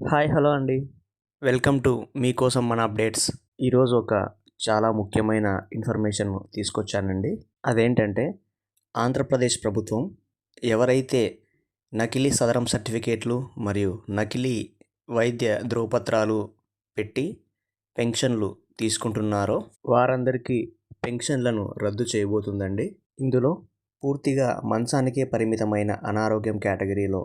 Hi hello అండి. Welcome to మీకోసం మన అప్డేట్స్. ఈరోజు ఒక చాలా ముఖ్యమైన ఇన్ఫర్మేషన్ తీసుకొచ్చానండి. అదేంటంటే ఆంధ్రప్రదేశ్ ప్రభుత్వం ఎవరైతే నకిలీ సదరం సర్టిఫికేట్లు మరియు నకిలీ వైద్య ధృవపత్రాలు పెట్టి పెన్షన్లు తీసుకుంటున్నారో వారందరికీ పెన్షన్లను రద్దు చేయబోతుందండి. ఇందులో పూర్తిగా మంచానికే పరిమితమైన అనారోగ్యం కేటగిరీలో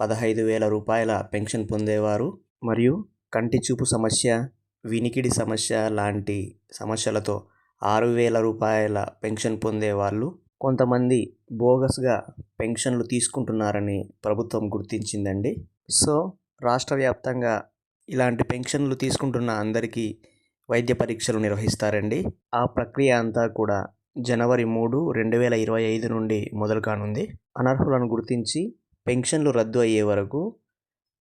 పదహైదు వేల రూపాయల పెన్షన్ పొందేవారు మరియు కంటి చూపు సమస్య వినికిడి సమస్య లాంటి సమస్యలతో ఆరు వేల రూపాయల పెన్షన్ పొందేవాళ్ళు కొంతమంది బోగస్గా పెన్షన్లు తీసుకుంటున్నారని ప్రభుత్వం గుర్తించిందండి. సో రాష్ట్ర వ్యాప్తంగా ఇలాంటి పెన్షన్లు తీసుకుంటున్న అందరికీ వైద్య పరీక్షలు నిర్వహిస్తారండి. ఆ ప్రక్రియ అంతా కూడా జనవరి మూడు రెండు వేల ఇరవై ఐదు నుండి మొదలు కానుంది అనర్హులను గుర్తించి పెన్షన్లు రద్దు అయ్యే వరకు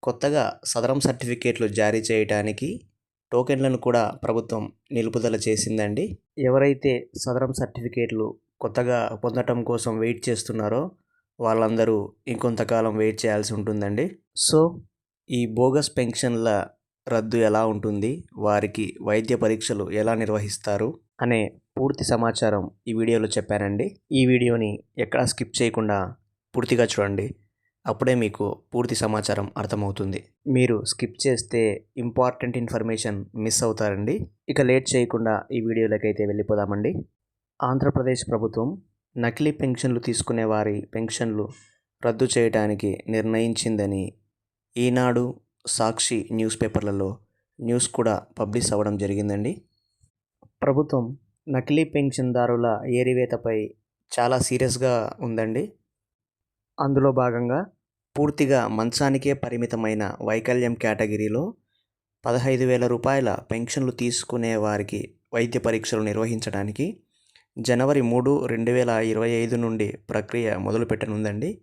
కొత్తగా సదరం సర్టిఫికేట్లు జారీ చేయడానికి టోకెన్లను కూడా ప్రభుత్వం నిలుపుదల చేసిందండి. ఎవరైతే సదరం సర్టిఫికేట్లు కొత్తగా పొందటం కోసం వెయిట్ చేస్తున్నారో వాళ్ళందరూ ఇంకొంతకాలం వెయిట్ చేయాల్సి ఉంటుందండి. సో ఈ బోగస్ పెన్షన్ల రద్దు ఎలా ఉంటుంది? వారికి వైద్య పరీక్షలు ఎలా నిర్వహిస్తారు? అనే పూర్తి సమాచారం ఈ వీడియోలో చెప్పానండి. ఈ వీడియోని ఎక్కడా స్కిప్ చేయకుండా పూర్తిగా చూడండి. అప్పుడే మీకు పూర్తి సమాచారం అర్థమవుతుంది. మీరు స్కిప్ చేస్తే ఇంపార్టెంట్ ఇన్ఫర్మేషన్ మిస్ అవుతారండి. ఇక లేట్ చేయకుండా ఈ వీడియోలకైతే వెళ్ళిపోదామండి. ఆంధ్రప్రదేశ్ ప్రభుత్వం నకిలీ పెన్షన్లు తీసుకునే వారి పెన్షన్లు రద్దు చేయడానికి నిర్ణయించిందని ఈనాడు సాక్షి న్యూస్ పేపర్లలో న్యూస్ కూడా పబ్లిష్ అవ్వడం జరిగిందండి. ప్రభుత్వం నకిలీ పెన్షన్దారుల ఏరివేతపై చాలా సీరియస్గా ఉందండి. అందులో భాగంగా పూర్తిగా మంచానికే పరిమితమైన వైకల్యం కేటగిరీలో పదహైదు వేల రూపాయల పెన్షన్లు తీసుకునే వారికి వైద్య పరీక్షలు నిర్వహించడానికి జనవరి మూడు రెండు వేల ఇరవై ఐదు నుండి ప్రక్రియ మొదలుపెట్టనుందండి.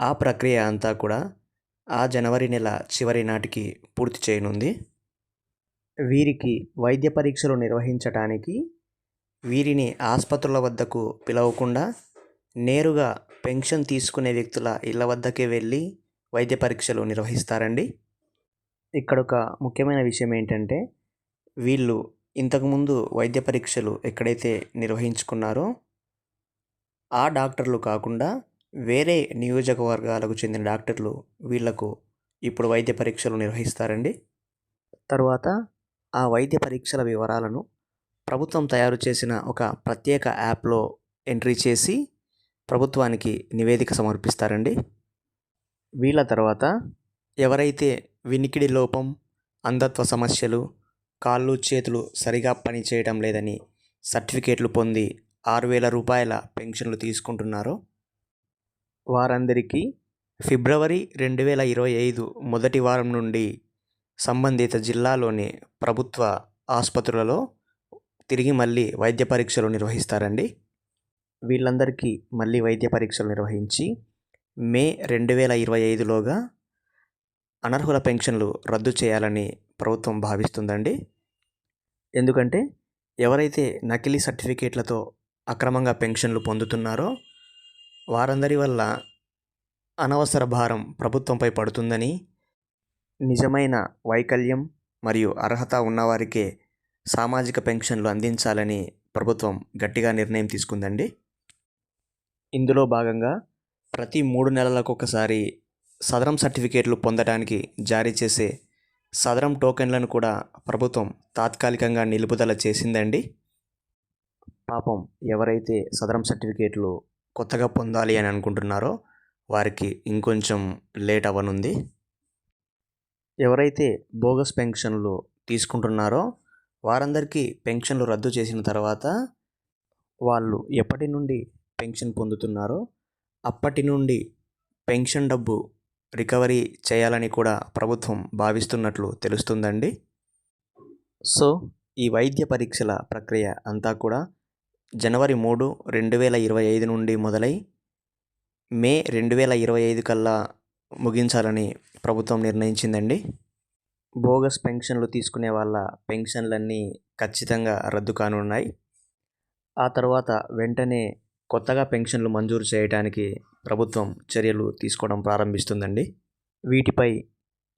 ఆ ప్రక్రియ అంతా కూడా ఆ జనవరి నెల చివరి నాటికి పూర్తి చేయనుంది. వీరికి వైద్య పరీక్షలు నిర్వహించటానికి వీరిని ఆసుపత్రుల వద్దకు పిలవకుండా నేరుగా పెన్షన్ తీసుకునే వ్యక్తుల ఇళ్ళ వద్దకే వెళ్ళి వైద్య పరీక్షలు నిర్వహిస్తారండి. ఇక్కడ ఒక ముఖ్యమైన విషయం ఏంటంటే వీళ్ళు ఇంతకుముందు వైద్య పరీక్షలు ఎక్కడైతే నిర్వహించుకున్నారో ఆ డాక్టర్లు కాకుండా వేరే నియోజకవర్గాలకు చెందిన డాక్టర్లు వీళ్ళకు ఇప్పుడు వైద్య పరీక్షలు నిర్వహిస్తారండి. తర్వాత ఆ వైద్య పరీక్షల వివరాలను ప్రభుత్వం తయారు చేసిన ఒక ప్రత్యేక యాప్లో ఎంట్రీ చేసి ప్రభుత్వానికి నివేదిక సమర్పిస్తారండి. వీళ్ళ తర్వాత ఎవరైతే వినికిడి లోపం అంధత్వ సమస్యలు కాళ్ళు చేతులు సరిగా పనిచేయడం లేదని సర్టిఫికేట్లు పొంది ఆరు వేల రూపాయల పెన్షన్లు తీసుకుంటున్నారో వారందరికీ ఫిబ్రవరి రెండు వేల ఇరవై ఐదు మొదటి వారం నుండి సంబంధిత జిల్లాలోని ప్రభుత్వ ఆసుపత్రులలో తిరిగి మళ్ళీ వైద్య పరీక్షలు నిర్వహిస్తారండి. వీళ్ళందరికీ మళ్ళీ వైద్య పరీక్షలు నిర్వహించి మే రెండు వేల ఇరవై ఐదులోగా అనర్హుల పెన్షన్లు రద్దు చేయాలని ప్రభుత్వం భావిస్తుందండి. ఎందుకంటే ఎవరైతే నకిలీ సర్టిఫికేట్లతో అక్రమంగా పెన్షన్లు పొందుతున్నారో వారందరి వల్ల అనవసర భారం ప్రభుత్వంపై పడుతుందని నిజమైన వైకల్యం మరియు అర్హత ఉన్నవారికే సామాజిక పెన్షన్లు అందించాలని ప్రభుత్వం గట్టిగా నిర్ణయం తీసుకుందండి. ఇందులో భాగంగా ప్రతి మూడు నెలలకు ఒకసారి సదరం సర్టిఫికేట్లు పొందడానికి జారీ చేసే సదరం టోకెన్లను కూడా ప్రభుత్వం తాత్కాలికంగా నిలుపుదల చేసిందండి. పాపం ఎవరైతే సదరం సర్టిఫికేట్లు కొత్తగా పొందాలి అని అనుకుంటున్నారో వారికి ఇంకొంచెం లేట్ అవ్వనుంది. ఎవరైతే బోగస్ పెన్షన్లు తీసుకుంటున్నారో వారందరికీ పెన్షన్లు రద్దు చేసిన తర్వాత వాళ్ళు ఎప్పటి నుండి పెన్షన్ పొందుతున్నారో అప్పటి నుండి పెన్షన్ డబ్బు రికవరీ చేయాలని కూడా ప్రభుత్వం భావిస్తున్నట్లు తెలుస్తుందండి. సో ఈ వైద్య పరీక్షల ప్రక్రియ అంతా కూడా జనవరి మూడు రెండు వేల ఇరవై ఐదు నుండి మొదలై మే రెండు వేల ఇరవై ఐదు కల్లా ముగించాలని ప్రభుత్వం నిర్ణయించిందండి. బోగస్ పెన్షన్లు తీసుకునే వాళ్ళ పెన్షన్లన్నీ ఖచ్చితంగా రద్దు కానున్నాయి. ఆ తర్వాత వెంటనే కొత్తగా పెన్షన్లు మంజూరు చేయడానికి ప్రభుత్వం చర్యలు తీసుకోవడం ప్రారంభిస్తుందండి. వీటిపై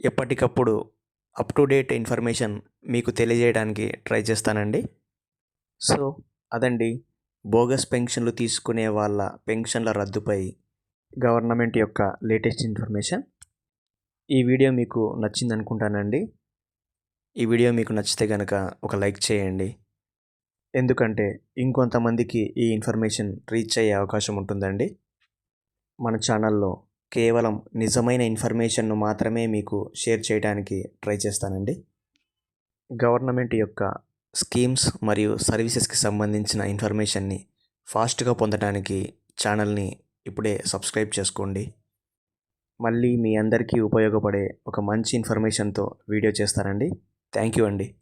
ఎప్పటికప్పుడు అప్ టు డేట్ ఇన్ఫర్మేషన్ మీకు తెలియజేయడానికి ట్రై చేస్తానండి. సో అదండి. బోగస్ పెన్షన్లు తీసుకునే వాళ్ళ పెన్షన్ల రద్దుపై గవర్నమెంట్ యొక్క లేటెస్ట్ ఇన్ఫర్మేషన్. ఈ వీడియో మీకు నచ్చింది అనుకుంటానండి ఈ వీడియో మీకు నచ్చితే కనుక ఒక లైక్ చేయండి. ఎందుకంటే ఇంకొంతమందికి ఈ ఇన్ఫర్మేషన్ రీచ్ అయ్యే అవకాశం ఉంటుందండి. మన ఛానల్లో కేవలం నిజమైన ఇన్ఫర్మేషన్ను మాత్రమే మీకు షేర్ చేయడానికి ట్రై చేస్తానండి. గవర్నమెంట్ యొక్క స్కీమ్స్ మరియు సర్వీసెస్కి సంబంధించిన ఇన్ఫర్మేషన్ని ఫాస్ట్గా పొందడానికి ఛానల్ని ఇప్పుడే సబ్స్క్రైబ్ చేసుకోండి. మళ్ళీ మీ అందరికీ ఉపయోగపడే ఒక మంచి ఇన్ఫర్మేషన్తో వీడియో చేస్తానండి. థ్యాంక్ యూ అండి.